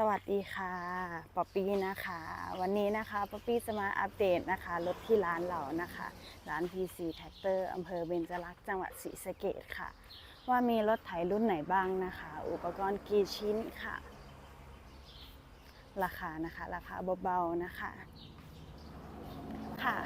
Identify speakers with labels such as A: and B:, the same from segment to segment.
A: สวัสดีค่ะป๊อปปี้นะคะ วันนี้นะคะป๊อปปี้จะมาอัปเดตนะคะรถที่ร้านเรานะคะ ร้าน PC Tractor อำเภอเบญจรักษ์จังหวัดศรีสะเกษค่ะ ว่ามีรถไถรุ่นไหนบ้างนะคะ อุปกรณ์กี่ชิ้นค่ะ ราคานะคะ ราคาเบาๆนะคะ ค่ะ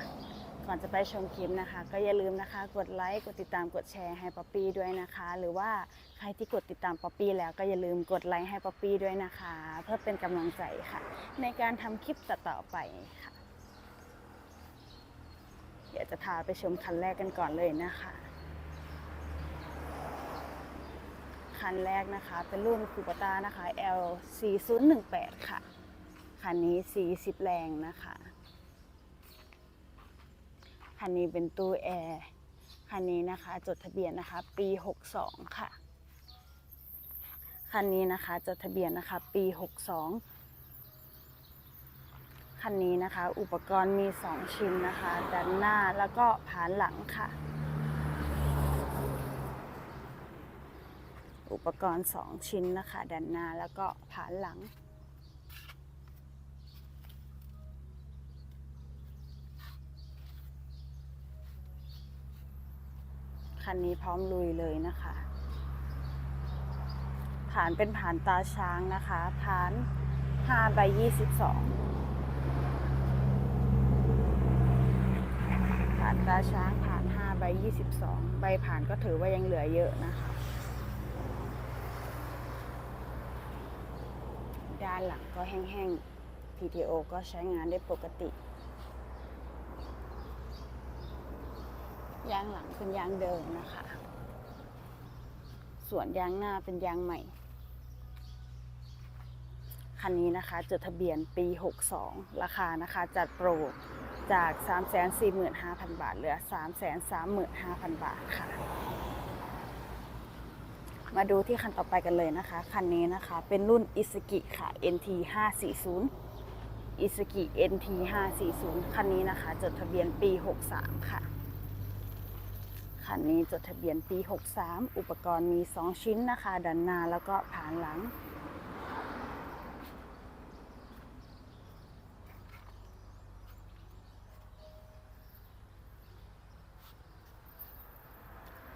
A: ก่อนจะไปชมคลิปนะคะ ก็อย่าลืมนะคะ กดไลค์กดติดตามกดแชร์ให้ป๊อปปี้ด้วยนะคะ หรือว่าใครที่กดติดตามป๊อปปี้แล้วก็อย่าลืมกดไลค์ให้ป๊อปปี้ด้วยนะคะ เพื่อเป็นกำลังใจค่ะ ในการทำคลิปต่อๆไปค่ะเดี๋ยวจะพาไปชมคันแรกกันก่อนเลยนะคะ คันแรกนะคะ เป็นรุ่นคูปต้านะคะ L 4 0 1 8 ค่ะ คันนี้ 40 แรงนะคะ คันนี้เป็นตู้แอร์คันนี้นะคะจดทะเบียนนะคะปี 62 ค่ะคันนี้นะคะจดทะเบียนนะคะปี 62 คันนี้นะคะ อุปกรณ์มี 2 ชิ้นนะคะด้านหน้าแล้วก็ผานหลังค่ะ อุปกรณ์ 2 ชิ้นนะคะด้านหน้าแล้วก็ผานหลัง คันนี้พร้อมลุยเลยนะคะฐานเป็นฐานตาช้างนะคะฐาน5ใบ22ฐานตาช้างฐาน5ใบ22 ใบผ่านก็ถือว่ายังเหลือเยอะนะคะ ด้านหลังก็แห้งๆ PTO ก็ใช้งานได้ปกติ ยางหลังเป็นยางเดิมนะคะ ส่วนยางหน้าเป็นยางใหม่ คันนี้นะคะจดทะเบียนปี 62 ราคานะคะจัดโปรจาก 345,000 บาท เหลือ 335,000 บาทค่ะ มาดูที่คันต่อไปกันเลยนะคะ คันนี้นะคะเป็นรุ่นอิสกิค่ะ NT 540อิสกิ NT 540คันนี้นะคะ จดทะเบียนปี 63 ค่ะ คันนี้จดทะเบียนปี 63 อุปกรณ์มี 2 ชิ้นนะคะ ด้านหน้าแล้วก็ผ่านหลัง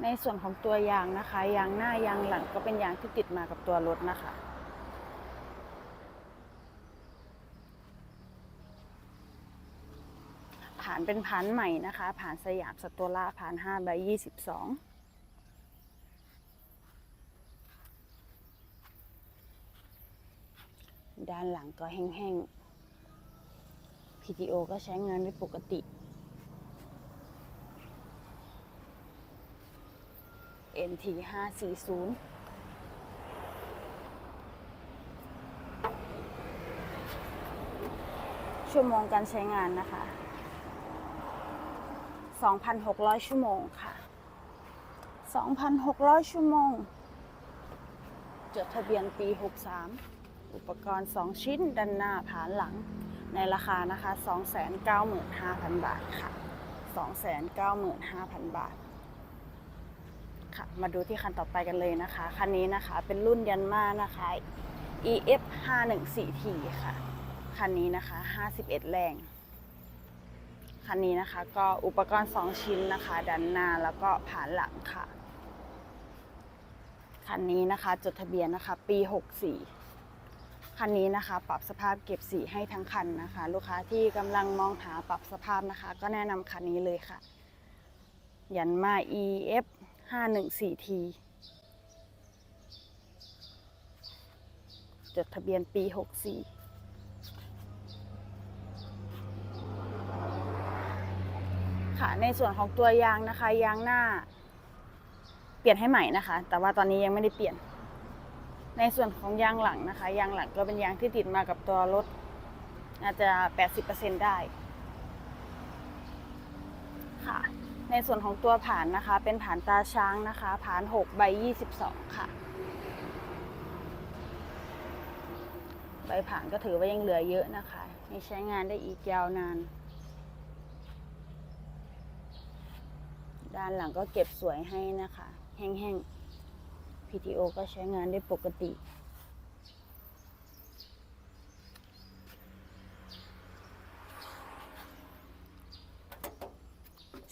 A: ในส่วนของตัวยางนะคะ ยางหน้ายางหลังก็เป็นยางที่ติดมากับตัวรถนะคะ ผ่าน เป็นผานใหม่นะคะ ผานสยามสโตล่าผาน5ใบ22ด้านหลังก็แห้งๆ PTO ก็ใช้งานได้ปกติ NT 540ชั่วโมงการใช้งานนะคะ 2,600 ชั่วโมงค่ะ 2,600 ชั่วโมง จดทะเบียนปี 63 อุปกรณ์ 2 ชิ้นด้านหน้าผานหลัง ในราคานะคะ 295,000 บาทค่ะ 295,000 บาท ค่ะ มาดูที่คันต่อไปกันเลยนะคะ คันนี้นะคะเป็นรุ่นยันมานะคะ EF 514T ค่ะ คันนี้นะคะ 51 แรง คันนี้นะคะ ก็อุปกรณ์ 2 ชิ้นนะคะ ด้านหน้าแล้วก็ผ่านหลังค่ะ คันนี้นะคะ จดทะเบียนนะคะ ปี 64 คันนี้นะคะ ปรับสภาพเก็บสีให้ทั้งคันนะคะ ลูกค้าที่กำลังมองหาปรับสภาพนะคะ ก็แนะนำคันนี้เลยค่ะ ยันมา EF 514T จดทะเบียนปี 64 ค่ะ ในส่วนของตัวยางนะคะ ยางหน้า เปลี่ยนให้ใหม่นะคะ แต่ว่าตอนนี้ยังไม่ได้เปลี่ยน ในส่วนของยางหลังนะคะ ยางหลังก็เป็นยางที่ติดมากับตัวรถอาจจะ 80%ได้ ค่ะ ในส่วนของตัวผ่านนะคะ เป็นผ่านตาช้างนะคะ ผ่าน 6 ใบ 22 ค่ะ ใบผ่านก็ถือว่ายังเหลือเยอะนะคะยังใช้งานได้อีกยาวนาน ด้านหลังก็เก็บสวยให้นะคะ แห้งๆ PTO ก็ใช้งานได้ปกติ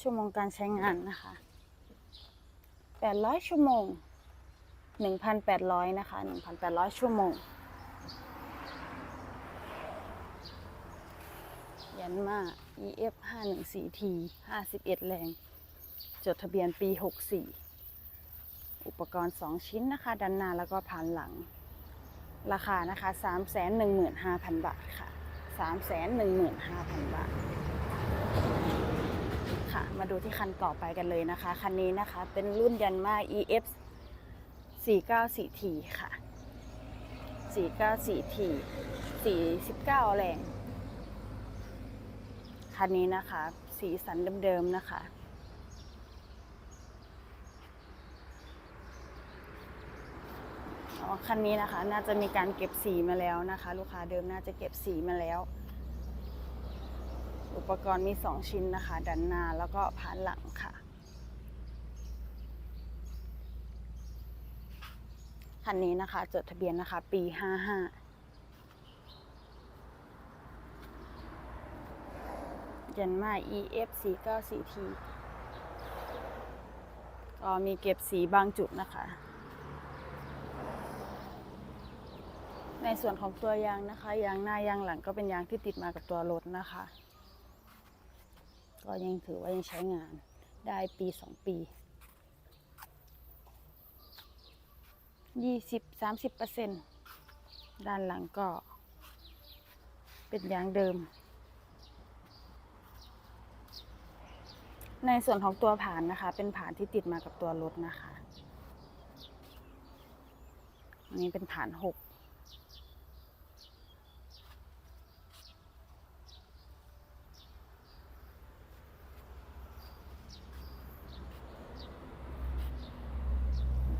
A: ชั่วโมงการใช้งานนะคะ 800 ชั่วโมง 1,800 นะคะ 1,800 ชั่วโมง ยันมา EF 514T 51 แรง จดทะเบียนปี 64 อุปกรณ์ 2 ชิ้นนะคะ ด้านหน้าแล้วก็ผ่านหลัง ราคานะคะ 315,000 บาทค่ะ 315,000 บาท ค่ะ มาดูที่คันต่อไปกันเลยนะคะ คันนี้นะคะเป็นรุ่นยันมา EF 494T ค่ะ 494T 49 แรง คันนี้นะคะ สีสันเดิมๆนะคะ อ๋อ คันนี้นะคะ น่าจะมีการเก็บสีมาแล้วนะคะ ลูกค้าเดิมน่าจะเก็บสีมาแล้ว อุปกรณ์มี 2 ชิ้นนะคะ ด้านหน้าแล้วก็ผ่านหลังค่ะคันนี้นะคะ จดทะเบียนนะคะ ปี 55 ยันมา EF 494T ก็มีเก็บสีบางจุดนะคะ ในส่วนของตัวยางนะคะยางหน้ายางหลังก็เป็นยางที่ติดมากับตัวรถนะคะ ก็ยังถือว่ายังใช้งานได้ปีสองปียี่สิบสามสิบเปอร์เซ็นด้านหลังก็เป็นยางเดิม ในส่วนของตัวผ่านนะคะ เป็นผ่านที่ติดมากับตัวรถนะคะ อันนี้เป็นผ่านหก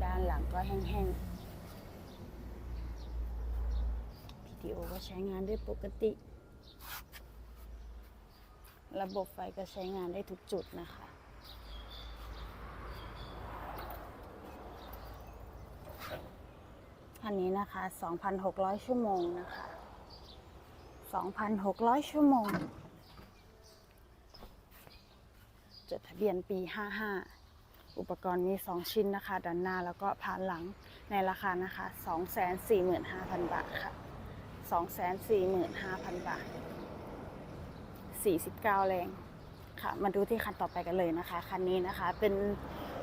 A: ด้าน แห้งๆ PTO ก็ใช้งานได้ปกติ ระบบไฟก็ใช้งานได้ทุกจุดนะคะคันนี้นะคะ 2,600 ชั่วโมงนะคะ 2,600 ชั่วโมง จดทะเบียนปี 55 อุปกรณ์มี 2 ชิ้นนะคะ ด้านหน้าแล้วก็ผ่านหลังในราคานะคะ 245,000 บาทค่ะ 245,000 บาท 49 แรงค่ะ มาดูที่คันต่อไปกันเลยนะคะ คันนี้นะคะเป็น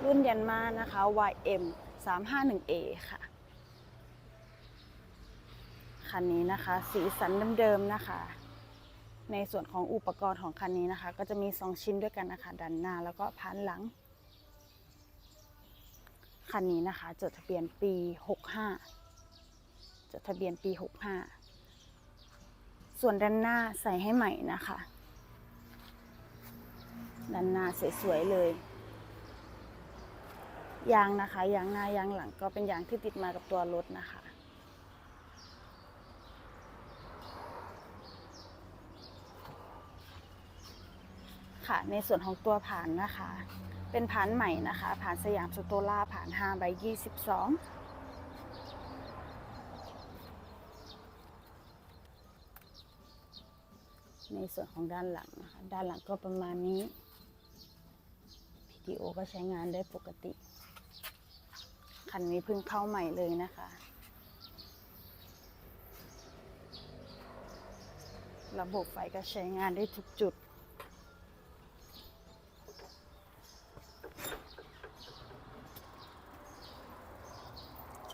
A: รุ่นยันมานะคะ YM 351A ค่ะ คันนี้นะคะ สีสันเดิมๆนะคะในส่วนของอุปกรณ์ของคันนี้นะคะ ก็จะมี 2 ชิ้นด้วยกันนะคะด้านหน้าแล้วก็ผ่านหลัง คันนี้นะคะ จดทะเบียนปี 65 จดทะเบียนปี 65 ส่วนด้านหน้าใส่ให้ใหม่นะคะ ด้านหน้าสวยๆเลย ยางนะคะ ยางหน้ายางหลังก็เป็นยางที่ติดมากับตัวรถนะคะค่ะในส่วนของตัวผ่านนะคะ เป็นผ่านใหม่นะคะ ผ่านสยามสโตล่าผ่าน5ใบ22ในส่วนของด้านหลังนะคะ ด้านหลังก็ประมาณนี้ PTO ก็ใช้งานได้ปกติ คันนี้เพิ่งเข้าใหม่เลยนะคะ ระบบไฟก็ใช้งานได้ทุกจุด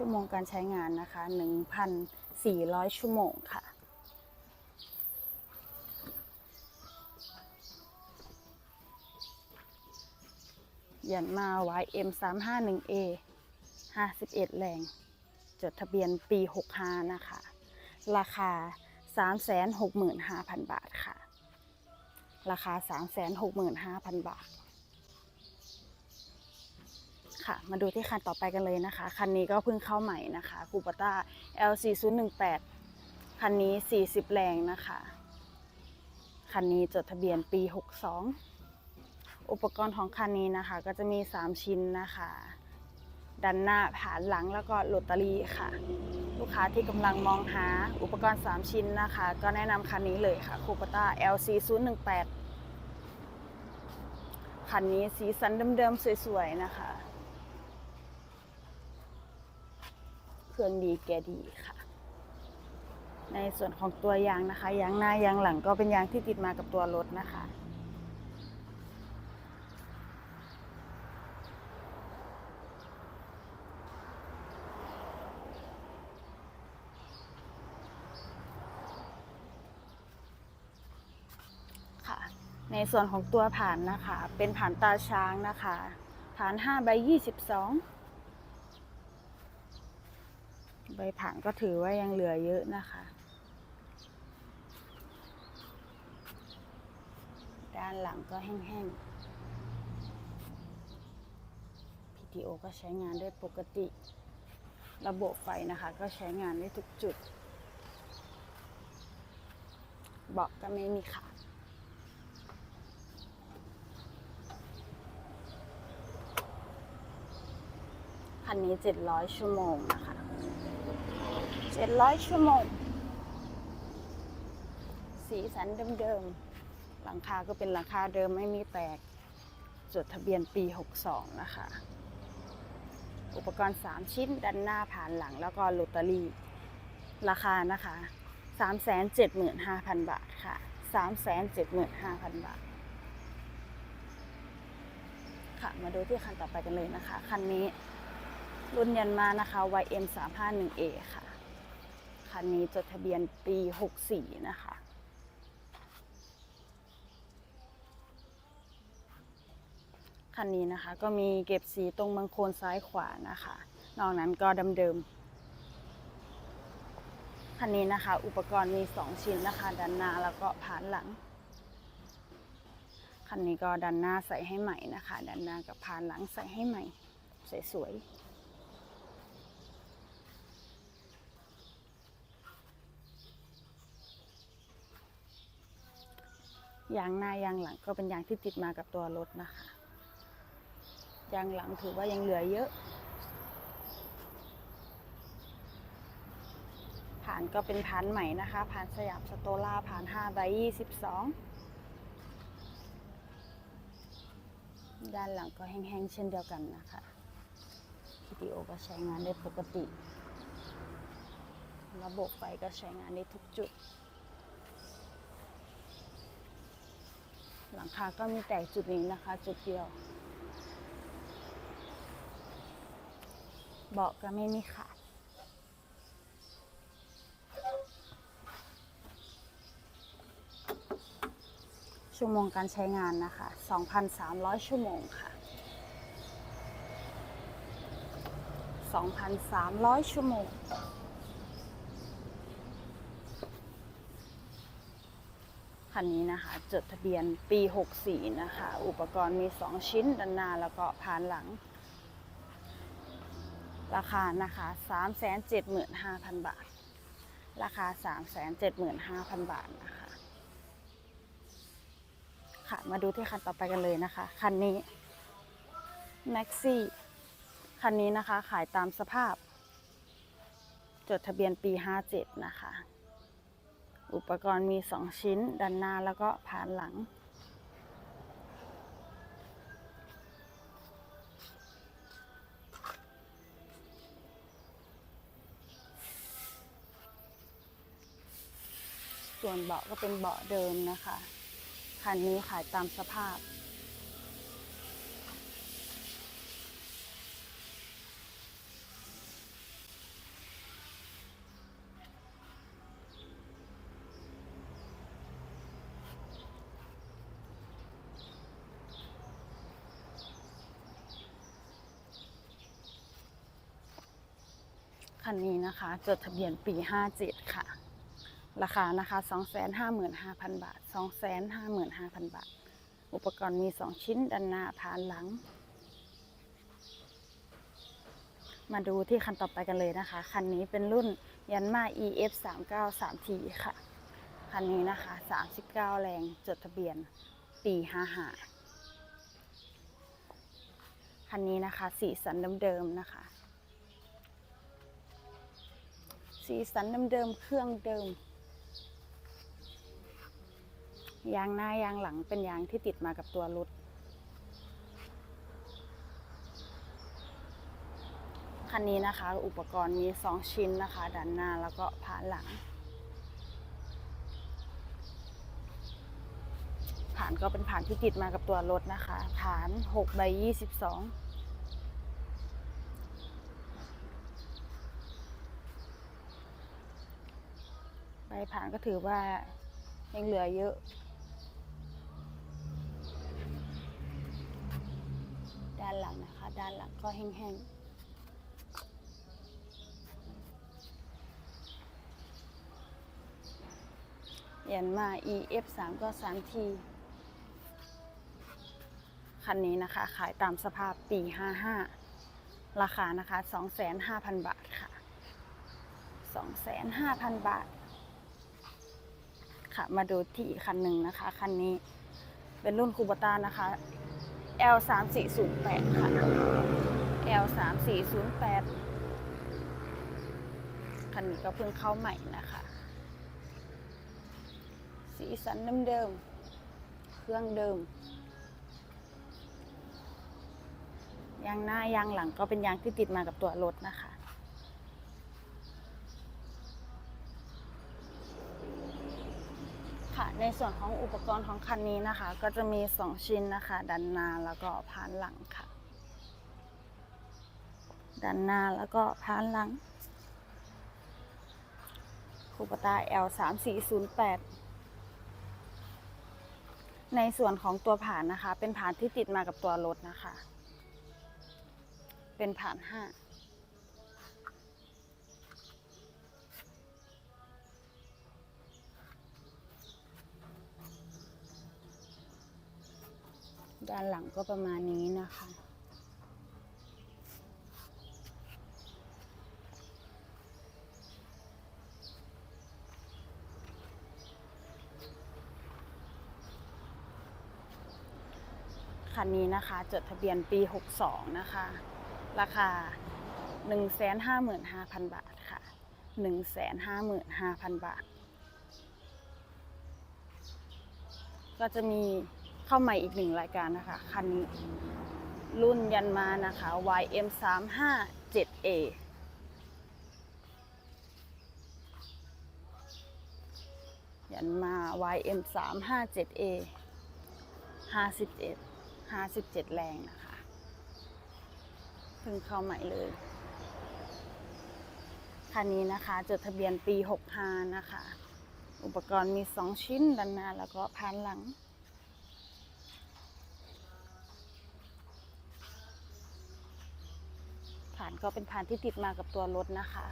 A: ชั่วโมงการใช้งานนะคะ 1,400 ชั่วโมงค่ะ ยันมา YM 351A 51 แรง จดทะเบียนปี 65 นะคะ ราคา 365,000 บาทค่ะ ราคา 365,000 บาท ค่ะ มาดูที่คันต่อไปกันเลยนะคะ คันนี้ก็เพิ่งเข้าใหม่นะคะคูปต้า LC 0 1 8 คันนี้ 40 แรงนะคะ คันนี้จดทะเบียนปี 62 อุปกรณ์ของคันนี้นะคะก็จะมี 3 ชิ้นนะคะด้านหน้าผ่านหลังแล้วก็โรตารี่ค่ะ ลูกค้าที่กำลังมองหาอุปกรณ์ 3 ชิ้นนะคะ ก็แนะนำคันนี้เลยค่ะคูปต้า LC 0 1 8 คันนี้สีสันเดิมๆ สวยๆ นะคะ เครื่องดีแกดีค่ะ ในส่วนของตัวยางนะคะ ยางหน้ายางหลังก็เป็นยางที่ติดมากับตัวรถนะคะ ค่ะ ในส่วนของตัวผ่านนะคะ เป็นผ่านตาช้างนะคะ ผ่าน5ใบ22 ใบผ่านก็ถือว่ายังเหลือเยอะนะคะ ด้านหลังก็แห้งๆ PTO ก็ใช้งานได้ปกติ ระบบไฟนะคะ ก็ใช้งานได้ทุกจุด เบาะก็ไม่มีขาดคันนี้ 700 ชั่วโมงนะคะ 700ชั่วโมง สีสันเดิมๆ หลังคาก็เป็นหลังคาเดิมไม่มีแตก จดทะเบียนปี 62 นะคะ อุปกรณ์ 3 ชิ้นด้านหน้าผ่านหลังแล้วก็ลอตเตอรี่ ราคานะคะ 375,000 บาทค่ะ 375,000 บาท ค่ะ มาดูที่คันต่อไปกันเลยนะคะ คันนี้รุ่นยันมานะคะ YM 3 5 1 A ค่ะ คันนี้จดทะเบียนปี 64 นะคะ คันนี้นะคะก็มีเก็บสีตรงบังโคนซ้ายขวานะคะ นอกนั้นก็เดิม คันนี้นะคะ อุปกรณ์มี 2 ชิ้นนะคะ ด้านหน้าแล้วก็ผ่านหลัง คันนี้ก็ด้านหน้าใส่ให้ใหม่นะคะ ด้านหน้ากับผ่านหลังใส่ให้ใหม่สวยๆ ยางหน้ายางหลังก็เป็นยางที่ติดมากับตัวรถนะคะ ยางหลังถือว่ายังเหลือเยอะผ่านก็เป็นผ่านใหม่นะคะ ผ่านสยามสโตล่าผ่าน5ใบ22 ด้านหลังก็แห้งๆเช่นเดียวกันนะคะ PTO ก็ใช้งานได้ปกติ ระบบไฟก็ใช้งานได้ทุกจุด หลังคาก็มีแต่จุดนี้นะคะ จุดเดียว เบาะก็ไม่มีขาดชั่วโมงการใช้งานนะคะ 2,300 ชั่วโมงค่ะ 2,300 ชั่วโมง คันนี้นะคะ จดทะเบียนปี 64 นะคะ อุปกรณ์มี 2 ชิ้นด้านหน้าแล้วก็ผ่านหลัง ราคานะคะ 375,000 บาท ราคา 375,000 บาทนะคะ ค่ะ มาดูที่คันต่อไปกันเลยนะคะ คันนี้ Maxi คันนี้นะคะขายตามสภาพ จดทะเบียนปี 57 นะคะ อุปกรณ์มี 2 ชิ้น ด้านหน้าแล้วก็ผ่านหลัง ส่วนเบาะก็เป็นเบาะเดิมนะคะ คันนี้ขายตามสภาพ คันนี้นะคะ จดทะเบียนปี 57 ค่ะ ราคานะคะ 255,000 บาท 255,000 บาท อุปกรณ์มี 2 ชิ้นด้านหน้าผ่านหลัง มาดูที่คันต่อไปกันเลยนะคะ คันนี้เป็นรุ่นยันมา EF 39 3T ค่ะ คันนี้นะคะ 39 แรง จดทะเบียนปี 55 คันนี้นะคะ สีสันเดิมๆนะคะ สีสันเดิมๆเครื่องเดิม ยางหน้ายางหลังเป็นยางที่ติดมากับตัวรถคันนี้นะคะ อุปกรณ์มี 2 ชิ้นนะคะด้านหน้าแล้วก็ผ่านหลัง ผ่านก็เป็นผ่านที่ติดมากับตัวรถนะคะ ฐาน6ใบ22 ผ่านก็ถือว่ายังเหลือเยอะด้านหลังนะคะ ด้านหลังก็แห้งๆเยันมา EF 3ก็3ทีคันนี้นะคะ ขายตามสภาพปี 55 ราคานะคะ 25,000 บาทค่ะ 25,000 บาท ค่ะ มาดูที่อีกคันหนึ่งนะคะ คันนี้เป็นรุ่นคูบต้านะคะ L 3 4 0 8ค่ะ L 3 4 0 8คันนี้ก็เพิ่งเข้าใหม่นะคะ สีสันเดิมๆเครื่องเดิมยางหน้ายางหลังก็เป็นยางที่ติดมากับตัวรถนะคะ ค่ะ ในส่วนของอุปกรณ์ของคันนี้นะคะ ก็จะมี 2 ชิ้นนะคะ ด้านหน้าแล้วก็พานหลังค่ะ ด้านหน้าแล้วก็พานหลังคูปตา L 3 4 0 8ในส่วนของตัวผ่านนะคะ เป็นผ่านที่ติดมากับตัวรถนะคะ เป็นผ่าน 5 ด้านหลังก็ประมาณนี้นะคะ คันนี้นะคะ จดทะเบียนปี 62 นะคะ ราคา 155,000 บาทค่ะ 155,000 บาท ก็จะมี เข้าม่อีกหนึ่งรายการนะคะ คันนี้รุ่นยันมานะคะ YM 3 5 7 A ยันมา YM 3 5 7 A 57 57 แรงนะคะเพิ่งเข้าใหม่เลย คันนี้นะคะ จดทะเบียนปี 65 นะคะ อุปกรณ์มี 2 ชิ้นด้านหน้าแล้วก็พานหลังานก็เป็นผ่านที่ติดมากับตัวรถนะคะ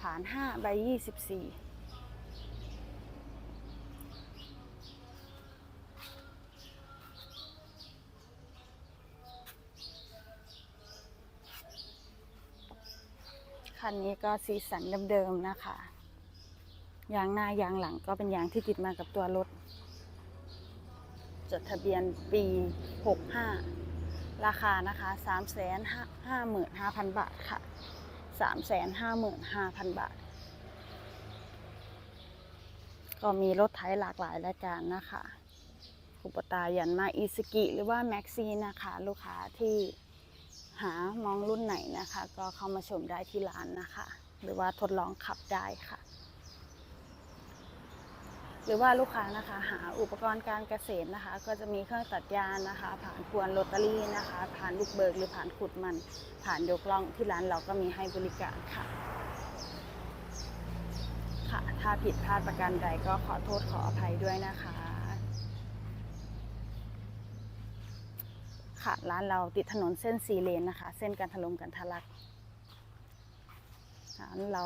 A: ผ่าน5ใบ24คันนี้ก็สีสันเดิมๆนะคะ ยางหน้ายางหลังก็เป็นยางที่ติดมากับตัวรถ จดทะเบียนปี 65 ราคานะคะ355,000 บาทค่ะ 355,000 บาท ก็มีรถไถหลากหลายรายการนะคะอุปตายันมาอีสกิ หรือว่าแม็กซีนะคะ ลูกค้าที่หามองรุ่นไหนนะคะ ก็เข้ามาชมได้ที่ร้านนะคะ หรือว่าทดลองขับได้ค่ะ หรือว่าลูกค้านะคะ หาอุปกรณ์การเกษตรนะคะ ก็จะมีเครื่องตัดหญ้านะคะ ผ่านพวนโรตารี่นะคะ ผ่านลูกเบิกหรือผ่านขุดมัน ผ่านยกล่องที่ร้านเราก็มีให้บริการค่ะ ค่ะ ถ้าผิดพลาดประการใดก็ขอโทษขออภัยด้วยนะคะค่ะร้านเราติดถนนเส้นสีเลนนะคะ เส้นการถล่มกันทะลักร้านเรา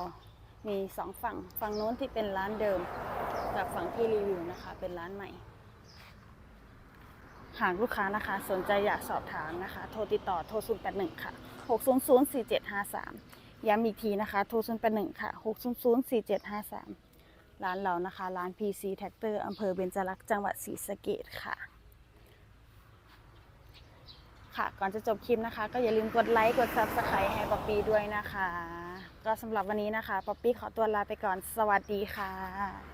A: มีสองฝั่ง ฝั่งโน้นที่เป็นร้านเดิม กับฝั่งที่รีวิวนะคะ เป็นร้านใหม่ หากลูกค้านะคะ สนใจอยากสอบถามนะคะ โทรติดต่อโทร0 8 1ค่ะ600 4753 ย้ำอีกทีนะคะ โทร0 8 1ค่ะ600 4753 ร้านเรานะคะ ร้าน PC Tractor อำเภอเบญจรักษ์จังหวัดศรีสะเกษค่ะค่ะ ก่อนจะจบคลิปนะคะ ก็อย่าลืมกดไลค์ กด Subscribe ให้ป๊อปปี้ด้วยนะคะ ก็สำหรับวันนี้นะคะ ป๊อปปี้ขอตัวลาไปก่อน สวัสดีค่ะ